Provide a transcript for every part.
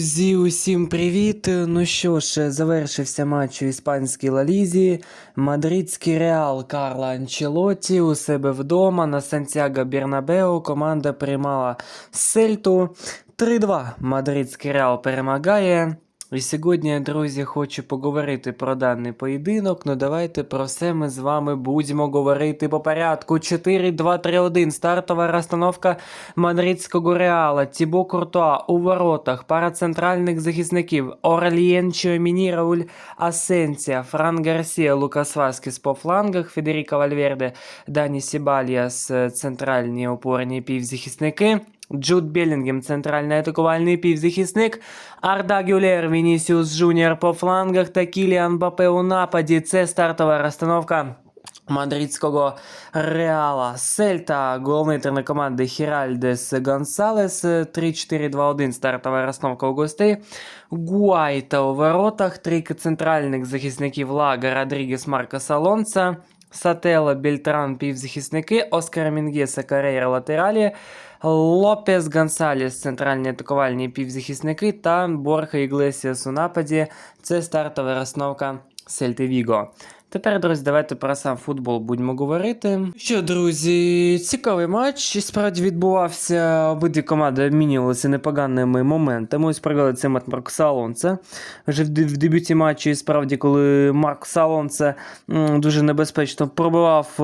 Друзі, усім привіт! Ну що ж, завершився матч у іспанській Лалізі. Мадридський Реал Карла Анчелоті у себе вдома на Сантьяго Бірнабео команда приймала Сельту. 3-2 Мадридський Реал перемагає. І сьогодні, друзі, хочу поговорити про даний поєдинок. Ну давайте про все ми з вами будемо говорити по порядку. 4-2-3-1. Стартова розстановка мадридського реала. Тібо Куртуа у воротах, пара центральних захисників Орлієнчо Міні, Рауль Асенсія, Фран Гарсія, Лукас Васкес по флангах, Федеріко Вальверде, Дані е, центральні опорні півзахисники. Джуд Белінгем, центральний атакувальний півзахисник, Арда Гюлер, Вінісіус Джуніор по флангах. Та Кіліан Бапе у нападі. Це стартова розстановка мадридського Реала. Сельта, головний тренер команди Хіральдес Гонсалес, 3-4-2-1 стартова розстановка у гостей. Гуайта у воротах, трійка центральних захисників Лага, Родрігес, Маркос Алонса, Сателла, Бельтран, півзахисники, Оскар Мінгеса, Карейра, латералі, Лопес Гонсаліс, центральні атакувальні півзахисники та Борха Іглесіас у нападі. Це стартова розновка Сельти Віго. Тепер, друзі, давайте про сам футбол будемо говорити. Що, друзі, цікавий матч. Справді відбувався. Обидві команди обмінювалися непоганими моментами. Ось провели цей матч Маркуса Алонса. Вже в, дебюті матчу, і справді, коли Маркус Алонса м, дуже небезпечно пробивав е,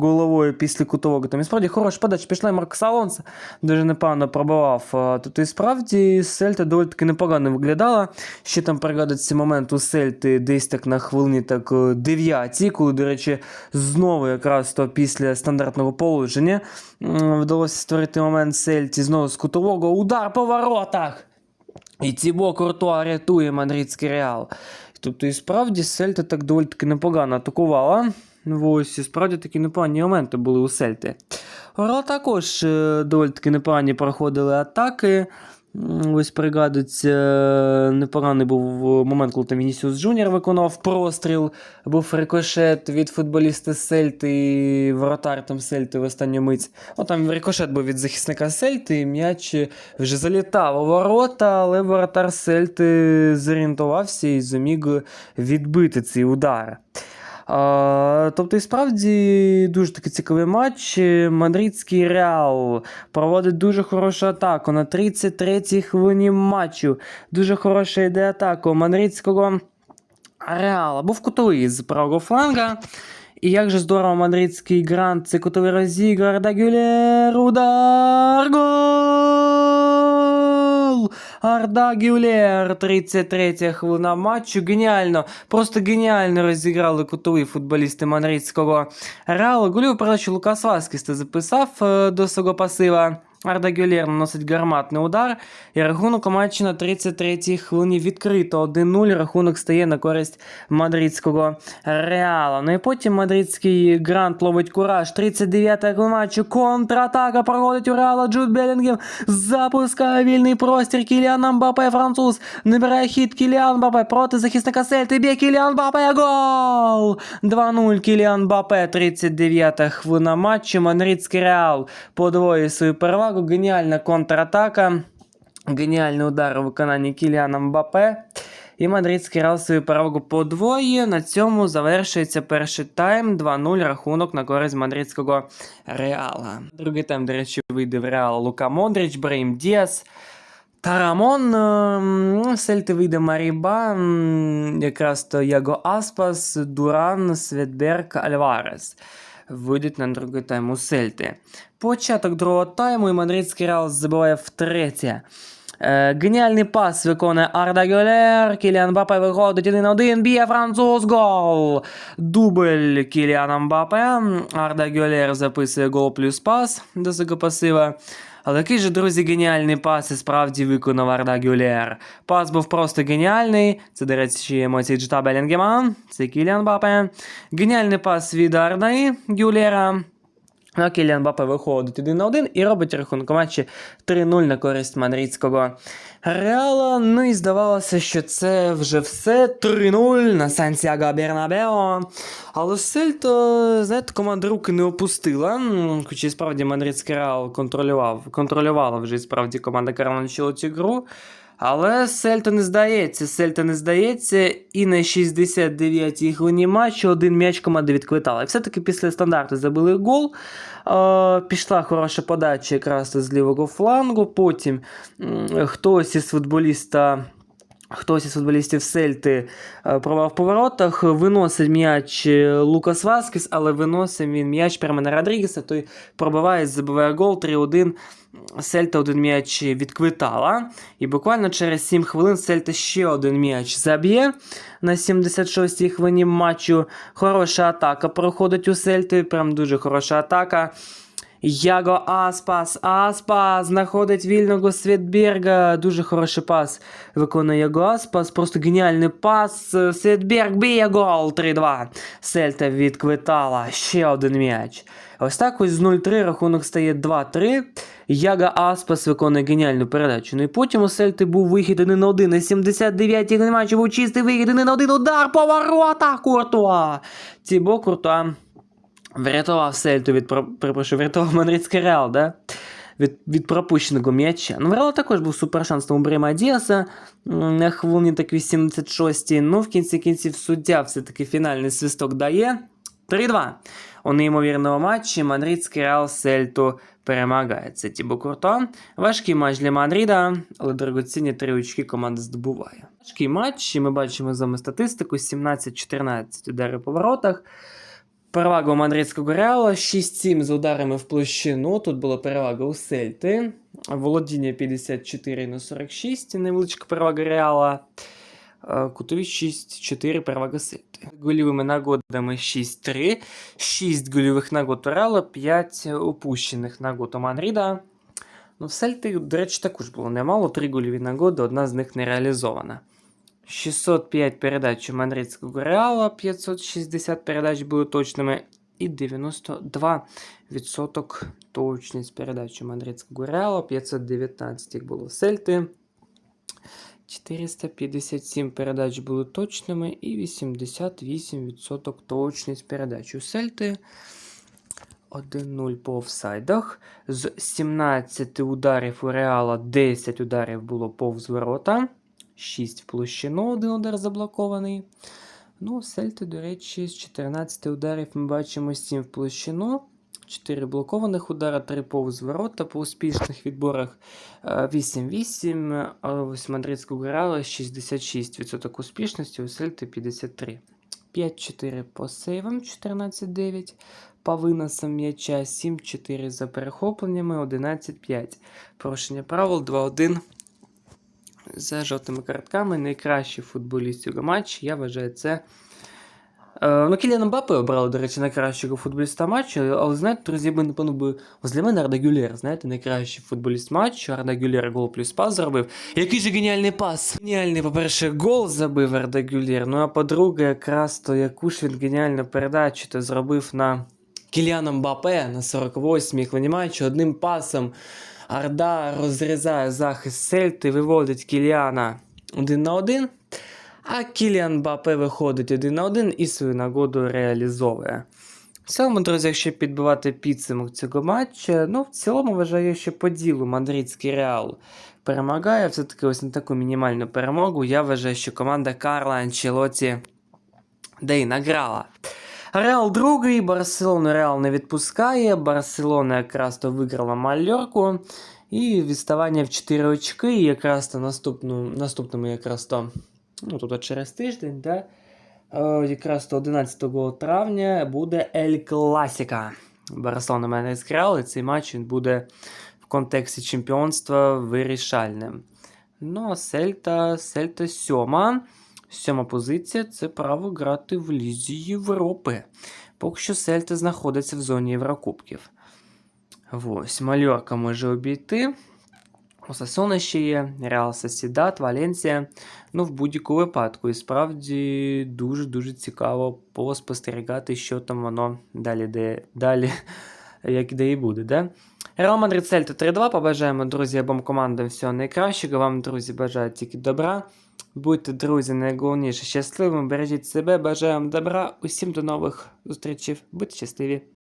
головою після кутового. Там і справді хороша подача пішла і Маркус Алонса. Дуже непогано пробивав. Е, Тобто, і справді Сельта доволі таки непогано виглядала. Ще там пригадується момент у Сельти десь так на хвилині так е, дев'ятій, коли, до речі, знову якраз то після стандартного положення вдалося створити момент Сельті знову з кутового удар по воротах. І Тібо Куртуа рятує мадридський реал. Тобто, і справді Сельта так доволі таки непогано атакувала. Ось, і справді такі непогані моменти були у Сельти. Реал також е, доволі таки непогані проходили атаки. Ось пригадується, е, непоганий був момент, коли там Вінісіус Джуніор виконав простріл, був рикошет від футболіста Сельти, воротар там Сельти в останню мить. О, там рикошет був від захисника Сельти, і м'яч вже залітав у ворота, але воротар Сельти зорієнтувався і зуміг відбити цей удар. Тобто, і справді дуже такий цікавий матч. Мадридський Реал проводить дуже хорошу атаку на 33-й хвилині матчу. Дуже хороша йде атака мадридського Реала. Був кутовий з правого фланга. І як же здорово мадридський грант, це кутовий розіграш, Дагюлер, удар, гол! Арда Гюлер, 33 хвилина матчу. Геніально, просто геніально розіграли кутові футболісти Манрицького. Реалу. Голів, передачу Лукас Васкіс записав е, до свого пасива. Арда Гюлер наносить гарматний удар, і рахунок у матчі на 33-й хвилині відкрито 1-0. Рахунок стає на користь мадридського Реала. Ну і потім мадридський грант ловить кураж. 39-й хвилина матчу. Контратака проходить у Реала. Джуд Белінгем запускає вільний простір. Кіліан Мбапе, француз. Набирає хід Кіліан Мбапе проти захисника Сельти. Б'є Кіліан Мбапе. Гол! 2-0 Кіліан Мбапе. 39-та хвилина матчу. Мадридський Реал подвоює свою перевагу. Геніальна контратака. Геніальний удар у виконанні Кіліана Мбапе. І мадридський Реал свою перевагу подвоює. На цьому завершується перший тайм. 2-0 рахунок на користь мадридського Реала. Другий тайм, до речі, вийде в Реал Лука Модрич, Брейм Діас. Та Рамон, ем, Сельти вийде Маріба, якраз то Яго Аспас, Дуран, Светберг, Альварес. Вийдуть на другий тайм у Сельти. Початок другого тайму і мадридський Реал забиває втретє. Е, геніальний пас виконує Арда Гюлер. Кіліан Мбапе виходить 1 на 1. Б'є француз гол. Дубль Кіліана Мбапе. Арда Гюлер записує гол плюс пас до пасива. Але який же, друзі, геніальний пас і справді виконав Арда Гюлєр. Пас був просто геніальний. Це, до речі, емоції Джита Белінгема. Це Кіліан Бапе. Геніальний пас від Ардаї Гюлера. Ну, Кіліан Бапе виходить 1 на 1 і робить рахунок матчі 3-0 на користь мадридського Реала. Ну і здавалося, що це вже все 3-0 на Сантьяго Бернабео. Але Сельта, знаєте, команда руки не опустила. М, Хоча і справді мадридський Реал контролював, контролювала вже і справді команда Карло Анчелоті гру. Але Сельта не здається, Сельта не здається, і на 69-й хвилині матчу один м'яч команда відквитала. І все-таки після стандарту забили гол. Е, пішла хороша подача якраз з лівого флангу. Потім хтось із футболіста. Хтось із футболістів Сельти е, провав в поворотах, виносить м'яч е, Лукас Васкес, але виносить він м'яч прямо на Родрігеса, той пробиває, забиває гол 3-1. Сельта один м'яч відквитала. І буквально через 7 хвилин Сельта ще один м'яч заб'є. На 76-й хвилині матчу хороша атака проходить у Сельти. Прям дуже хороша атака. Яго Аспас. Аспас знаходить вільного Світберга. Дуже хороший пас виконує Яго Аспас. Просто геніальний пас. Світберг б'є гол 3-2. Сельта відквитала. Ще один м'яч. Ось так ось з 0-3 рахунок стає 2-3. Яга Аспас виконує геніальну передачу. Ну і потім у Сельти був вихід 1 на 1. На 79-й матчі був чистий вихід 1 на 1. Удар по Куртуа. Тібо Куртуа врятував Сельту від, про- перепрошую, врятував Мадридський Реал, да? Від, від пропущеного м'яча. Ну, в Реала також був супершанс тому Брема Діаса м, на хвилині так 86-й. Ну, в кінці кінців суддя все-таки фінальний свисток дає. 3-2. У неймовірному матчі Мадридський Реал Сельту перемагає. Це Тібо Курто. Важкий матч для Мадрида, але дорогоцінні три очки команда здобуває. Важкий матч, і ми бачимо з вами статистику: 17-14 удари по воротах. Перевага у мадридського Реала 6-7 з ударами в площину. Тут була перевага у Сельти. Володіння 54 на 46, невеличка перевага Реала. Е, Кутові 6-4 перевага Сельти. Голівими нагодами 6-3, 6 гольових нагод у Реала, 5 упущених нагод у Мадрида. Ну, в Сельти, до речі, також було немало. 3 гольові нагоди, одна з них не реалізована. 605 передач у мадридського Реала, 560 передач були точними, і 92% точність передач у мадридського Реала, 519 їх було Сельти. 457 передач були точними і 88% точність передач у Сельти. 1-0 по офсайдах. З 17 ударів у Реала 10 ударів було повз ворота. 6 в площину, один удар заблокований. Ну, Сельти, до речі, з 14 ударів ми бачимо 7 в площину. 4 блокованих удара, 3 повз ворота по успішних відборах е, 8-8, а ось мадридського Реала 66% успішності, у Сельти 53. 5-4 по сейвам, 14-9. По виносам м'яча 7-4 за перехопленнями, 11-5. Порушення правил 2-1 за жовтими картками. Найкращий футболіст цього матчу, я вважаю, це. Е, ну, Кіліан Мбаппе обрали, до речі, найкращого футболіста матчу, але знаєте, друзі, би, напевно, би. Для мене Арда Гюлєр, знаєте, найкращий футболіст матчу. Арда Гюлєр гол плюс пас зробив. Який же геніальний пас! Геніальний, по-перше, гол забив Арда Гюлєр. Ну а по-друге, якраз то яку ж він геніальну передачу то зробив на Кіліана Мбаппе на 48-й хвилині матчу одним пасом. Арда розрізає захист Сельти, виводить Кіліана один на один. А Кіліан Бапе виходить один на один і свою нагоду реалізовує. В цілому, друзі, якщо підбивати підсумок цього матчу, ну в цілому вважаю, що по ділу мадридський реал перемагає. Все-таки ось на таку мінімальну перемогу. Я вважаю, що команда Карла Анчелоті де й награла. Реал другий, Барселону Реал не відпускає. Барселона якраз то виграла Мальорку. І відставання в 4 очки. І якраз то наступну, наступному якраз то, ну тут через тиждень, да? е, якраз то 11 травня буде Ель Класіка. Барселона мене зіграла, і цей матч він буде в контексті чемпіонства вирішальним. Ну, а Сельта, Сельта сьома. Сьома позиція це право грати в Лізі Європи. Поки що Сельта знаходиться в зоні Єврокубків. Ось, Мальорка може обійти. Осасона ще є, Реал Сосідат, Валенсія. Ну, в будь-якому випадку. І справді дуже-дуже цікаво поспостерігати, що там воно далі, де, далі як де і буде. Да? Реал Мадрид Сельта 3-2. Побажаємо, друзі, обом командам всього найкращого. Вам, друзі, бажаю тільки добра. Будьте, друзі, найголовніше щасливими, бережіть себе, бажаємо добра. Усім до нових зустрічей. Будьте щасливі!